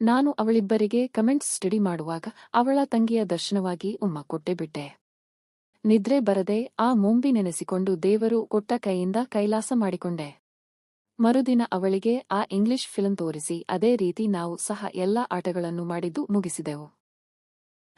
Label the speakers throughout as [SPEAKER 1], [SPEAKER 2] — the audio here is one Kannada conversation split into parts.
[SPEAKER 1] ನಾನು ಅವಳಿಬ್ಬರಿಗೆ ಕಮೆಂಟ್ಸ್ ಸ್ಟಡಿ ಮಾಡುವಾಗ ಅವಳ ತಂಗಿಯ ದರ್ಶನವಾಗಿ ಉಮ್ಮ ಕೊಟ್ಟೆ ಬಿಟ್ಟೆ. ನಿದ್ರೆ ಬರದೆ ಆ ಮುಂಬಿ ನೆನೆಸಿಕೊಂಡು ದೇವರು ಕೊಟ್ಟ ಕೈಯಿಂದ ಕೈಲಾಸ ಮಾಡಿಕೊಂಡೆ. ಮರುದಿನ ಅವಳಿಗೆ ಆ ಇಂಗ್ಲಿಷ್ ಫಿಲ್ಮ್ ತೋರಿಸಿ ಅದೇ ರೀತಿ ನಾವು ಸಹ ಎಲ್ಲ ಆಟಗಳನ್ನು ಮಾಡಿದ್ದು ಮುಗಿಸಿದೆವು.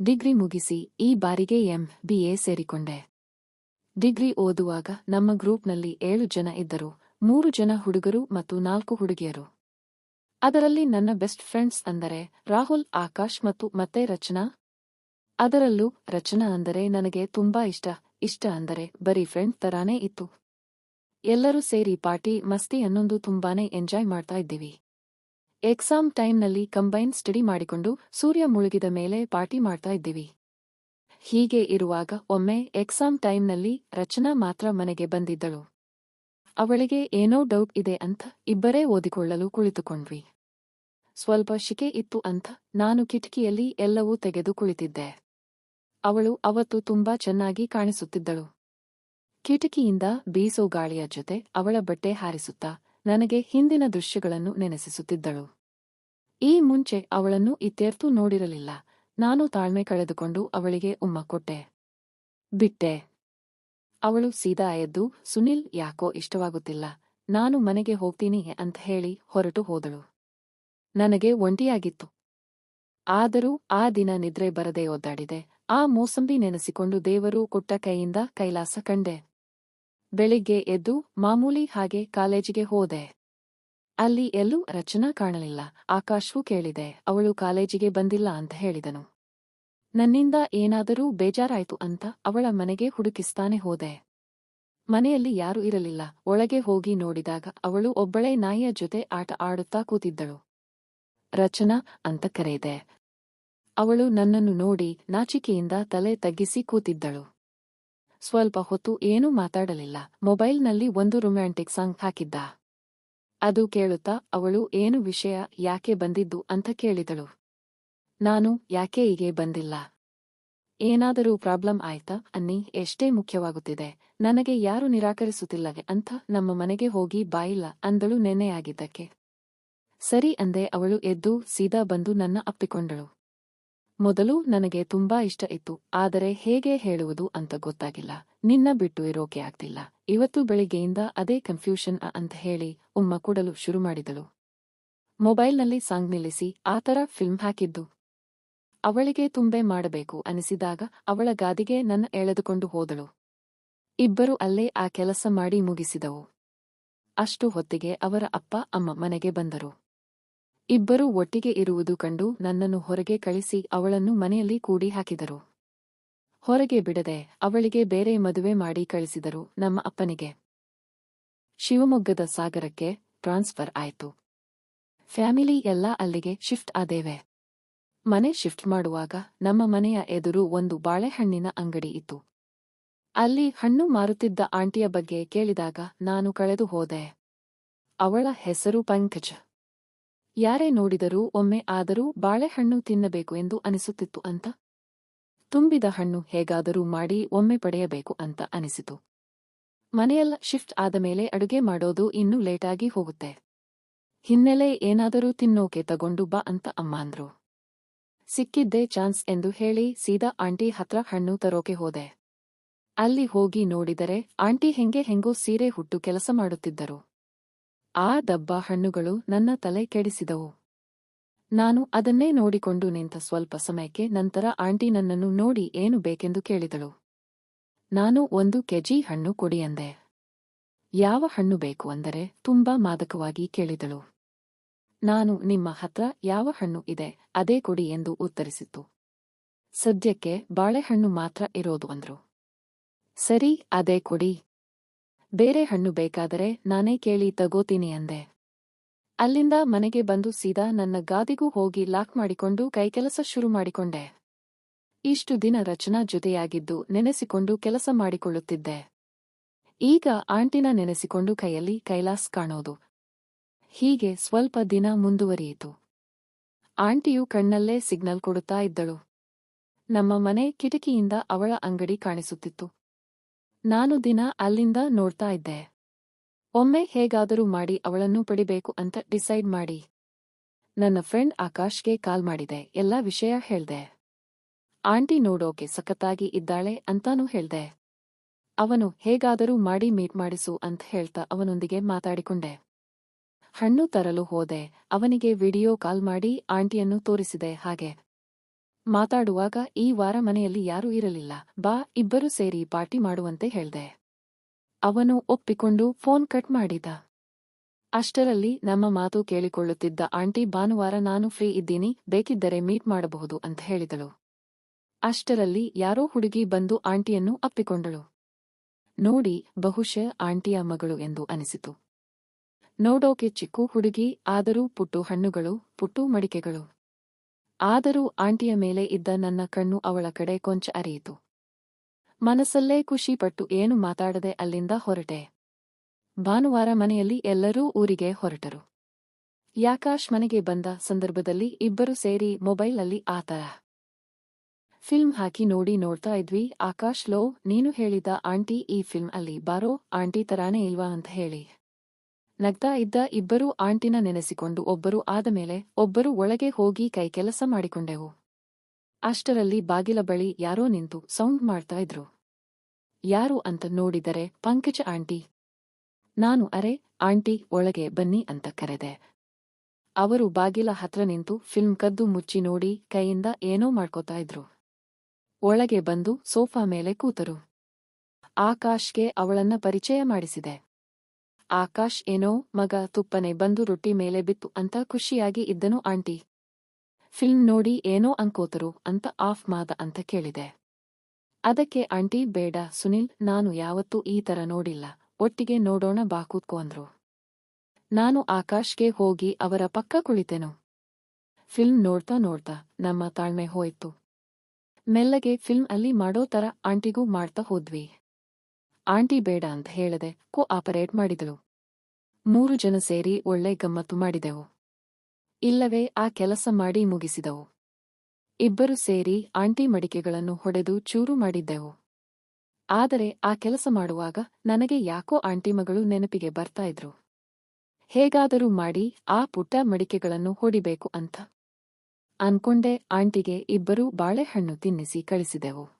[SPEAKER 1] ಡಿಗ್ರಿ ಮುಗಿಸಿ ಈ ಬಾರಿಗೆ ಎಂ ಬಿಎ ಸೇರಿಕೊಂಡೆ. ಡಿಗ್ರಿ ಓದುವಾಗ ನಮ್ಮ ಗ್ರೂಪ್ನಲ್ಲಿ ಏಳು ಜನ ಇದ್ದರು, ಮೂರು ಜನ ಹುಡುಗರು ಮತ್ತು ನಾಲ್ಕು ಹುಡುಗಿಯರು. ಅದರಲ್ಲಿ ನನ್ನ ಬೆಸ್ಟ್ ಫ್ರೆಂಡ್ಸ್ ಅಂದರೆ ರಾಹುಲ್, ಆಕಾಶ್ ಮತ್ತು ಮತ್ತೆ ರಚನಾ. ಅದರಲ್ಲೂ ರಚನಾ ಅಂದರೆ ನನಗೆ ತುಂಬಾ ಇಷ್ಟ ಇಷ್ಟ ಅಂದರೆ ಬರೀ ಫ್ರೆಂಡ್ ತರಾನೇ ಇತ್ತು. ಎಲ್ಲರೂ ಸೇರಿ ಪಾರ್ಟಿ, ಮಸ್ತಿ ಅನ್ನೊಂದು ತುಂಬಾನೇ ಎಂಜಾಯ್ ಮಾಡ್ತಾ ಇದ್ದೀವಿ. ಎಕ್ಸಾಮ್ ಟೈಮ್ನಲ್ಲಿ ಕಂಬೈನ್ ಸ್ಟಡಿ ಮಾಡಿಕೊಂಡು ಸೂರ್ಯ ಮುಳುಗಿದ ಮೇಲೆ ಪಾರ್ಟಿ ಮಾಡ್ತಾ ಇದ್ದೀವಿ. ಹೀಗೆ ಇರುವಾಗ ಒಮ್ಮೆ ಎಕ್ಸಾಮ್ ಟೈಮ್ನಲ್ಲಿ ರಚನಾ ಮಾತ್ರ ಮನೆಗೆ ಬಂದಿದ್ದಳು. ಅವಳಿಗೆ ಏನೋ ಡೌಟ್ ಇದೆ ಅಂತ ಇಬ್ಬರೇ ಓದಿಕೊಳ್ಳಲು ಕುಳಿತುಕೊಂಡ್ವಿ. ಸ್ವಲ್ಪ ಶಿಕೆ ಇತ್ತು ಅಂತ ನಾನು ಕಿಟಕಿಯಲ್ಲಿ ಎಲ್ಲವೂ ತೆಗೆದು ಕುಳಿತಿದ್ದೆ. ಅವಳು ಅವತ್ತು ತುಂಬಾ ಚೆನ್ನಾಗಿ ಕಾಣಿಸುತ್ತಿದ್ದಳು. ಕಿಟಕಿಯಿಂದ ಬೀಸೋ ಗಾಳಿಯ ಜೊತೆ ಅವಳ ಬಟ್ಟೆ ಹಾರಿಸುತ್ತಾ ನನಗೆ ಹಿಂದಿನ ದೃಶ್ಯಗಳನ್ನು ನೆನೆಸಿಸುತ್ತಿದ್ದಳು. ಈ ಮುಂಚೆ ಅವಳನ್ನು ಇತ್ತೇರ್ತು ನೋಡಿರಲಿಲ್ಲ. ನಾನು ತಾಳ್ಮೆ ಕಳೆದುಕೊಂಡು ಅವಳಿಗೆ ಉಮ್ಮ ಕೊಟ್ಟೆ. ಬಿಟ್ಟೆ. ಅವಳು ಸೀದಾ ಎದ್ದು, ಸುನಿಲ್, ಯಾಕೋ ಇಷ್ಟವಾಗುತ್ತಿಲ್ಲ. ನಾನು ಮನೆಗೆ ಹೋಗ್ತೀನಿ ಅಂತ ಹೇಳಿ ಹೊರಟು ಹೋದಳು. ನನಗೆ ಒಂಟಿಯಾಗಿತ್ತು. ಆದರೂ ಆ ದಿನ ನಿದ್ರೆ ಬರದೆ ಒದ್ದಾಡಿದೆ. ಆ ಮೋಸಂಬಿ ನೆನೆಸಿಕೊಂಡು ದೇವರು ಕೊಟ್ಟ ಕೈಯಿಂದ ಕೈಲಾಸ ಕಂಡೆ. ಬೆಳಿಗ್ಗೆ ಎದ್ದು ಮಾಮೂಲಿ ಹಾಗೆ ಕಾಲೇಜಿಗೆ ಹೋದೆ. ಅಲ್ಲಿ ಎಲ್ಲೂ ರಚನಾ ಕಾಣಲಿಲ್ಲ. ಆಕಾಶ್ವೂ ಕೇಳಿದೆ, ಅವಳು ಕಾಲೇಜಿಗೆ ಬಂದಿಲ್ಲ ಅಂತ ಹೇಳಿದನು. ನನ್ನಿಂದ ಏನಾದರೂ ಬೇಜಾರಾಯ್ತು ಅಂತ ಅವಳ ಮನೆಗೆ ಹುಡುಕಿಸ್ತಾನೆ ಹೋದೆ. ಮನೆಯಲ್ಲಿ ಯಾರೂ ಇರಲಿಲ್ಲ. ಒಳಗೆ ಹೋಗಿ ನೋಡಿದಾಗ ಅವಳು ಒಬ್ಬಳೇ ನಾಯಿಯ ಜೊತೆ ಆಟ ಆಡುತ್ತಾ ಕೂತಿದ್ದಳು. ರಚನಾ, ಅಂತ ಕರೆದೆ. ಅವಳು ನನ್ನನ್ನು ನೋಡಿ ನಾಚಿಕೆಯಿಂದ ತಲೆ ತಗ್ಗಿಸಿ ಕೂತಿದ್ದಳು. ಸ್ವಲ್ಪ ಹೊತ್ತು ಏನೂ ಮಾತಾಡಲಿಲ್ಲ. ಮೊಬೈಲ್ನಲ್ಲಿ ಒಂದು ರೊಮ್ಯಾಂಟಿಕ್ ಸಾಂಗ್ ಹಾಕಿದ್ದ. ಅದು ಕೇಳುತ್ತಾ ಅವಳು ಏನು ವಿಷಯ ಯಾಕೆ ಬಂದಿದ್ದು ಅಂತ ಕೇಳಿದಳು. ನಾನು ಯಾಕೆ ಹೀಗೆ ಬಂದಿಲ್ಲ? ಏನಾದರೂ ಪ್ರಾಬ್ಲಮ್ ಆಯ್ತಾ ಅನ್ನಿ ಎಷ್ಟೇ ಮುಖ್ಯವಾಗುತ್ತಿದೆ. ನನಗೆ ಯಾರು ನಿರಾಕರಿಸುತ್ತಿಲ್ಲವೆ ಅಂತ ನಮ್ಮ ಮನೆಗೆ ಹೋಗಿ ಬಾಯಿಲ್ಲ ಅಂದಳು ನೆನೆಯಾಗಿದ್ದಕ್ಕೆ. ಸರಿ ಅಂದೆ ಅವಳು ಎದ್ದು ಸೀದಾ ಬಂದು ನನ್ನ ಅಪ್ಪಿಕೊಂಡಳು. ಮೊದಲು ನನಗೆ ತುಂಬಾ ಇಷ್ಟ ಇತ್ತು, ಆದರೆ ಹೇಗೆ ಹೇಳುವುದು ಅಂತ ಗೊತ್ತಾಗಿಲ್ಲ. ನಿನ್ನ ಬಿಟ್ಟು ಇರೋಕೆ ಆಗ್ತಿಲ್ಲ. ಇವತ್ತು ಬೆಳಿಗ್ಗೆಯಿಂದ ಅದೇ ಕನ್ಫ್ಯೂಷನ್ ಅಂತ ಹೇಳಿ ಉಮ್ಮ ಕೊಡಲು ಶುರು ಮಾಡಿದಳು. ಮೊಬೈಲ್ನಲ್ಲಿ ಸಾಂಗ್ ನಿಲ್ಲಿಸಿ ಆತರ ಫಿಲ್ಮ್ ಹಾಕಿದ್ದು. ಅವಳಿಗೆ ತುಂಬೆ ಮಾಡಬೇಕು ಅನಿಸಿದಾಗ ಅವಳ ಗಾದಿಗೆ ನನ್ನ ಎಳೆದುಕೊಂಡು ಹೋದಳು. ಇಬ್ಬರು ಅಲ್ಲೇ ಆ ಕೆಲಸ ಮಾಡಿ ಮುಗಿಸಿದವು. ಅಷ್ಟು ಹೊತ್ತಿಗೆ ಅವರ ಅಪ್ಪ, ಅಮ್ಮ ಮನೆಗೆ ಬಂದರು. ಇಬ್ಬರೂ ಒಟ್ಟಿಗೆ ಇರುವುದು ಕಂಡು ನನ್ನನ್ನು ಹೊರಗೆ ಕಳಿಸಿ ಅವಳನ್ನು ಮನೆಯಲ್ಲಿ ಕೂಡಿ ಹಾಕಿದರು ಹೊರಗೆ ಬಿಡದೆ ಅವಳಿಗೆ ಬೇರೆ ಮದುವೆ ಮಾಡಿ ಕಳಿಸಿದರು ನಮ್ಮ ಅಪ್ಪನಿಗೆ. ಶಿವಮೊಗ್ಗದ ಸಾಗರಕ್ಕೆ ಟ್ರಾನ್ಸ್ಫರ್ ಆಯಿತು. ಫ್ಯಾಮಿಲಿ ಎಲ್ಲ ಅಲ್ಲಿಗೆ ಶಿಫ್ಟ್ ಆದೇವೆ. ಮನೆ ಶಿಫ್ಟ್ ಮಾಡುವಾಗ ನಮ್ಮ ಮನೆಯ ಎದುರು ಒಂದು ಬಾಳೆಹಣ್ಣಿನ ಅಂಗಡಿ ಇತ್ತು. ಅಲ್ಲಿ ಹಣ್ಣು ಮಾರುತ್ತಿದ್ದ ಆಂಟಿಯ ಬಗ್ಗೆ ಕೇಳಿದಾಗ ನಾನು ಕಳೆದು ಹೋದೆ ಅವಳ ಹೆಸರು ಪಂಕಜ. ಯಾರೇ ನೋಡಿದರೂ ಒಮ್ಮೆ ಆದರೂ ಬಾಳೆಹಣ್ಣು ತಿನ್ನಬೇಕು ಎಂದು ಅನಿಸುತ್ತಿತ್ತು ಅಂತ? ತುಂಬಿದ ಹಣ್ಣು ಹೇಗಾದರೂ ಮಾಡಿ ಒಮ್ಮೆ ಪಡೆಯಬೇಕು ಅಂತ ಅನಿಸಿತು. ಮನೆಯಲ್ಲ ಶಿಫ್ಟ್ ಆದ ಮೇಲೆ ಅಡುಗೆ ಮಾಡೋದು ಇನ್ನೂ ಲೇಟಾಗಿ ಹೋಗುತ್ತೆ. ಹಿನ್ನೆಲೆ ಏನಾದರೂ ತಿನ್ನೋಕೆ ತಗೊಂಡು ಬಾ ಅಂತ ಅಮ್ಮ ಅಂದ್ರು ಸಿಕ್ಕಿದ್ದೇ ಚಾನ್ಸ್ ಎಂದು ಹೇಳಿ ಸೀದಾ ಆಂಟಿ ಹತ್ರ ಹಣ್ಣು ತರೋಕೆ ಹೋದೆ. ಅಲ್ಲಿ ಹೋಗಿ ನೋಡಿದರೆ ಆಂಟಿ ಹೆಂಗೆ ಹೆಂಗೋ ಸೀರೆ ಹುಟ್ಟು ಕೆಲಸ ಮಾಡುತ್ತಿದ್ದರು. ಆ ದಬ್ಬ ಹಣ್ಣುಗಳು ನನ್ನ ತಲೆ ಕೆಡಿಸಿದವು. ನಾನು ಅದನ್ನೇ ನೋಡಿಕೊಂಡು ನಿಂತ ಸ್ವಲ್ಪ ಸಮಯಕ್ಕೆ ನಂತರ ಆಂಟಿ ನನ್ನನ್ನು ನೋಡಿ ಏನು ಬೇಕೆಂದು ಕೇಳಿದಳು. ನಾನು ಒಂದು ಕೆಜಿ ಹಣ್ಣು ಕೊಡಿ ಅಂದೆ. ಯಾವ ಹಣ್ಣು ಬೇಕು ಅಂದರೆ ತುಂಬಾ ಮಾದಕವಾಗಿ ಕೇಳಿದಳು. ನಾನು ನಿಮ್ಮ ಹತ್ರ ಯಾವ ಹಣ್ಣು ಇದೆ ಅದೇ ಕೊಡಿ ಎಂದು ಉತ್ತರಿಸಿತು ಸದ್ಯಕ್ಕೆ ಬಾಳೆಹಣ್ಣು ಮಾತ್ರ ಇರೋದು ಅಂದ್ರು. ಸರಿ, ಅದೇ ಕೊಡಿ. ಬೇರೆ ಹಣ್ಣು ಬೇಕಾದರೆ ನಾನೇ ಕೇಳಿ ತಗೋತೀನಿ ಅಂದೆ. ಅಲ್ಲಿಂದ ಮನೆಗೆ ಬಂದು ಸೀದಾ ನನ್ನ ಗಾದಿಗೂ ಹೋಗಿ ಲಾಕ್ ಮಾಡಿಕೊಂಡು ಕೈಕೆಲಸ ಶುರು ಮಾಡಿಕೊಂಡೆ. ಇಷ್ಟು ದಿನ ರಚನಾ ಜೊತೆಯಾಗಿದ್ದು ನೆನೆಸಿಕೊಂಡು ಕೆಲಸ ಮಾಡಿಕೊಳ್ಳುತ್ತಿದ್ದೆ. ಈಗ ಆಂಟಿನ ನೆನೆಸಿಕೊಂಡು ಕೈಯಲ್ಲಿ ಕೈಲಾಸ್ ಕಾಣೋದು. ಹೀಗೆ ಸ್ವಲ್ಪ ದಿನ ಮುಂದುವರಿಯಿತು. ಆಂಟಿಯು ಕಣ್ಣಲ್ಲೇ ಸಿಗ್ನಲ್ ಕೊಡುತ್ತಾ ಇದ್ದಳು. ನಮ್ಮ ಮನೆ ಕಿಟಕಿಯಿಂದ ಅವಳ ಅಂಗಡಿ ಕಾಣಿಸುತ್ತಿತ್ತು. ನಾನು ದಿನ ಅಲ್ಲಿಂದ ನೋಡ್ತಾ ಇದ್ದೆ. ಒಮ್ಮೆ ಹೇಗಾದರೂ ಮಾಡಿ ಅವಳನ್ನು ಪಡಿಬೇಕು ಅಂತ ಡಿಸೈಡ್ ಮಾಡಿ. ನನ್ನ ಫ್ರೆಂಡ್ ಆಕಾಶ್ಗೆ ಕಾಲ್ ಮಾಡಿದೆ, ಎಲ್ಲ ವಿಷಯ ಹೇಳ್ದೆ. ಆಂಟಿ ನೋಡೋಕೆ ಸಖತ್ತಾಗಿ ಇದ್ದಾಳೆ ಅಂತಾನೂ ಹೇಳ್ದೆ. ಅವನು, ಹೇಗಾದರೂ ಮಾಡಿ ಮೀಟ್ ಮಾಡಿಸು ಅಂತ ಹೇಳ್ತಾ ಅವನೊಂದಿಗೆ ಮಾತಾಡಿಕೊಂಡೆ. ಹಣ್ಣು ತರಲು ಹೋದೆ, ಅವನಿಗೆ ವಿಡಿಯೋ ಕಾಲ್ ಮಾಡಿ ಆಂಟಿಯನ್ನು ತೋರಿಸಿದೆ ಹಾಗೆ. ಮಾತಾಡುವಾಗ ಈ ವಾರ ಮನೆಯಲ್ಲಿ ಯಾರೂ ಇರಲಿಲ್ಲ. ಬಾ, ಇಬ್ಬರು ಸೇರಿ ಪಾರ್ಟಿ ಮಾಡುವಂತೆ ಹೇಳ್ದೆ. ಅವನು ಒಪ್ಪಿಕೊಂಡು ಫೋನ್ ಕಟ್ ಮಾಡಿದ. ಅಷ್ಟರಲ್ಲಿ ನಮ್ಮ ಮಾತು ಕೇಳಿಕೊಳ್ಳುತ್ತಿದ್ದ ಆಂಟಿ, ಭಾನುವಾರ ನಾನು ಫ್ರೀ ಇದ್ದೀನಿ, ಬೇಕಿದ್ದರೆ ಮೀಟ್ ಮಾಡಬಹುದು ಅಂತ ಹೇಳಿದಳು. ಅಷ್ಟರಲ್ಲಿ ಯಾರೋ ಹುಡುಗಿ ಬಂದು ಆಂಟಿಯನ್ನು ಅಪ್ಪಿಕೊಂಡಳು. ನೋಡಿ, ಬಹುಶಃ ಆಂಟಿಯ ಮಗಳು ಎಂದು ಅನಿಸಿತು. ನೋಡೋಕೆ ಚಿಕ್ಕು ಹುಡುಗಿ, ಆದರೂ ಪುಟ್ಟು ಹಣ್ಣುಗಳು, ಪುಟ್ಟು ಮಡಿಕೆಗಳು. ಆದರೂ ಆಂಟಿಯ ಮೇಲೆ ಇದ್ದ ನನ್ನ ಕಣ್ಣು ಅವಳ ಕಡೆ ಕೊಂಚ ಅರಿಯಿತು. ಮನಸ್ಸಲ್ಲೇ ಖುಷಿಪಟ್ಟು ಏನು ಮಾತಾಡದೆ ಅಲ್ಲಿಂದ ಹೊರಟೆ. ಭಾನುವಾರ ಮನೆಯಲ್ಲಿ ಎಲ್ಲರೂ ಊರಿಗೆ ಹೊರಟರು. ಯಾಕಾಶ್ ಮನೆಗೆ ಬಂದ ಸಂದರ್ಭದಲ್ಲಿ ಇಬ್ಬರು ಸೇರಿ ಮೊಬೈಲಲ್ಲಿ ಆತರ ಫಿಲ್ಮ್ ಹಾಕಿ ನೋಡಿ ನೋಡ್ತಾ ಇದ್ವಿ, ಆಕಾಶ್ ಲೋ, ನೀನು ಹೇಳಿದ ಆಂಟಿ ಈ ಫಿಲ್ಮ್ ಅಲ್ಲಿ ಬಾರೋ, ಆಂಟಿ ತರಾನೇ ಇಲ್ವಾ ಅಂತ ಹೇಳಿ. ನಗ್ತಾ ಇದ್ದ ಇಬ್ಬರೂ ಆಂಟಿನ ನೆನೆಸಿಕೊಂಡು ಒಬ್ಬರು ಆದಮೇಲೆ ಒಬ್ಬರು ಒಳಗೆ ಹೋಗಿ ಕೈ ಕೆಲಸ ಮಾಡಿಕೊಂಡೆವು. ಅಷ್ಟರಲ್ಲಿ ಬಾಗಿಲ ಬಳಿ ಯಾರೋ ನಿಂತು ಸೌಂಡ್ ಮಾಡ್ತಾ ಇದ್ರು. ಯಾರು ಅಂತ ನೋಡಿದರೆ, ಪಂಕಜ ಆಂಟಿ. ನಾನು, ಅರೆ, ಆಂಟಿ, ಒಳಗೆ ಬನ್ನಿ ಅಂತ ಕರೆದೆ. ಅವರು ಬಾಗಿಲ ಹತ್ರ ನಿಂತು ಫಿಲ್ಮ್ ಕದ್ದು ಮುಚ್ಚಿ ನೋಡಿ ಕೈಯಿಂದ ಏನೋ ಮಾಡ್ಕೋತಾ ಇದ್ರು. ಒಳಗೆ ಬಂದು ಸೋಫಾ ಮೇಲೆ ಕೂತರು. ಆಕಾಶ್ಗೆ ಅವಳನ್ನ ಪರಿಚಯ ಮಾಡಿಸಿದೆ. ಆಕಾಶ್ ಏನೋ ಮಗ ತುಪ್ಪನೆ ಬಂದು ರೊಟ್ಟಿ ಮೇಲೆ ಬಿತ್ತು ಅಂತ ಖುಷಿಯಾಗಿ ಇದ್ದನು ಆಂಟಿ. ಫಿಲ್ಮ್ ನೋಡಿ ಏನೋ ಅಂಕೋತರು ಅಂತ ಆಫ್ ಮಾದ ಅಂತ ಕೇಳಿದೆ. ಅದಕ್ಕೆ ಆಂಟಿ, ಬೇಡ ಸುನಿಲ್, ನಾನು ಯಾವತ್ತೂ ಈ ತರ ನೋಡಿಲ್ಲ, ಒಟ್ಟಿಗೆ ನೋಡೋಣ ಬಾ ಕೂತ್ಕೋ ಅಂದ್ರು. ನಾನು ಆಕಾಶ್ಗೆ ಹೋಗಿ ಅವರ ಪಕ್ಕ ಕುಳಿತೆನು. ಫಿಲ್ಮ್ ನೋಡ್ತಾ ನೋಡ್ತಾ ನಮ್ಮ ತಾಳ್ಮೆ ಹೋಯ್ತು. ಮೆಲ್ಲಗೆ ಫಿಲ್ಮ್ ಅಲ್ಲಿ ಮಾಡೋ ತರ ಆಂಟಿಗೂ ಮಾಡ್ತಾ ಹೋದ್ವಿ. ಆಂಟಿ ಬೇಡ ಅಂತ ಹೇಳದೆ ಕೋ ಆಪರೇಟ್ ಮಾಡಿದಳು. ಮೂರು ಜನ ಸೇರಿ ಒಳ್ಳೆ ಗಮ್ಮತ್ತು ಮಾಡಿದೆವು. ಇಲ್ಲವೇ, ಆ ಕೆಲಸ ಮಾಡಿ ಮುಗಿಸಿದವು. ಇಬ್ಬರು ಸೇರಿ ಆಂಟಿ ಮಡಿಕೆಗಳನ್ನು ಹೊಡೆದು ಚೂರು ಮಾಡಿದ್ದೆವು. ಆದರೆ, ಆ ಕೆಲಸ ಮಾಡುವಾಗ ನನಗೆ ಯಾಕೋ ಆಂಟಿ ಮಗಳು ನೆನಪಿಗೆ ಬರ್ತಾ ಇದ್ರು. ಹೇಗಾದರೂ ಮಾಡಿ ಆ ಪುಟ್ಟ ಮಡಿಕೆಗಳನ್ನು ಹೊಡಿಬೇಕು ಅಂತ. ಅನ್ಕೊಂಡೆ ಆಂಟಿಗೆ ಇಬ್ಬರೂ ಬಾಳೆಹಣ್ಣು ತಿನ್ನಿಸಿ ಕಳಿಸಿದೆವು.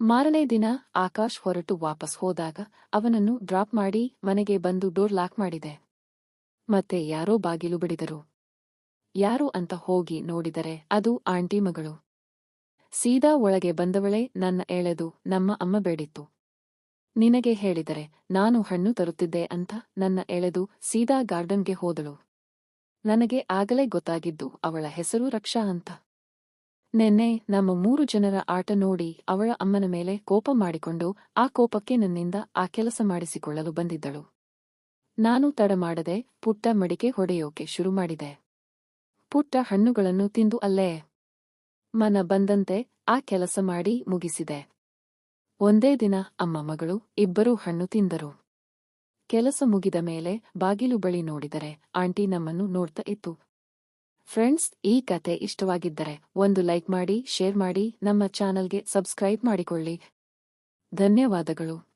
[SPEAKER 1] ಮಾರನೇ ದಿನ ಆಕಾಶ್ ಹೊರಟು ವಾಪಸ್ ಹೋದಾಗ ಅವನನ್ನು ಡ್ರಾಪ್ ಮಾಡಿ ಮನೆಗೆ ಬಂದು ಡೋರ್ ಲಾಕ್ ಮಾಡಿದೆ. ಮತ್ತೆ ಯಾರೋ ಬಾಗಿಲು ಬಿಡಿದರು. ಯಾರು ಅಂತ ಹೋಗಿ ನೋಡಿದರೆ ಅದು ಆಂಟಿ ಮಗಳು. ಸೀದಾ ಒಳಗೆ ಬಂದವಳೆ ನನ್ನ ಎಳೆದು, ನಮ್ಮ ಅಮ್ಮ ಬೇಡಿತ್ತು. ನಿನಗೆ ಹೇಳಿದರೆ ನಾನು ಹಣ್ಣು ತರುತ್ತಿದ್ದೆ ಅಂತ ನನ್ನ ಎಳೆದು ಸೀದಾ ಗಾರ್ಡನ್ಗೆ ಹೋದಳು. ನನಗೆ ಆಗಲೇ ಗೊತ್ತಾಗಿದ್ದು ಅವಳ ಹೆಸರು ರಕ್ಷಾ ಅಂತ. ನೆನ್ನೆ ನಮ್ಮ ಮೂರು ಜನರ ಆಟ ನೋಡಿ ಅವಳ ಅಮ್ಮನ ಮೇಲೆ ಕೋಪ ಮಾಡಿಕೊಂಡು ಆ ಕೋಪಕ್ಕೆ ನನ್ನಿಂದ ಆ ಕೆಲಸ ಮಾಡಿಸಿಕೊಳ್ಳಲು ಬಂದಿದ್ದಳು. ನಾನು ತಡ ಮಾಡದೆ ಪುಟ್ಟ ಮಡಿಕೆ ಹೊಡೆಯೋಕೆ ಶುರು ಮಾಡಿದೆ. ಪುಟ್ಟ ಹಣ್ಣುಗಳನ್ನು ತಿಂದು ಅಲ್ಲೇ. ಮನ ಬಂದಂತೆ ಆ ಕೆಲಸ ಮಾಡಿ ಮುಗಿಸಿದೆ. ಒಂದೇ ದಿನ ಅಮ್ಮ ಮಗಳು ಇಬ್ಬರೂ ಹಣ್ಣು ತಿಂದರು. ಕೆಲಸ ಮುಗಿದ ಮೇಲೆ ಬಾಗಿಲು ಬಳಿ ನೋಡಿದರೆ ಆಂಟಿ ನಮ್ಮನ್ನು ನೋಡ್ತಾ ಇತ್ತು. ಫ್ರೆಂಡ್ಸ್ ಈ ಕತೆ ಇಷ್ಟವಾಗಿದ್ದರೆ ಒಂದು ಲೈಕ್ ಮಾಡಿ ಶೇರ್ ಮಾಡಿ ನಮ್ಮ ಚಾನಲ್ಗೆ ಸಬ್ಸ್ಕ್ರೈಬ್ ಮಾಡಿಕೊಳ್ಳಿ. ಧನ್ಯವಾದಗಳು.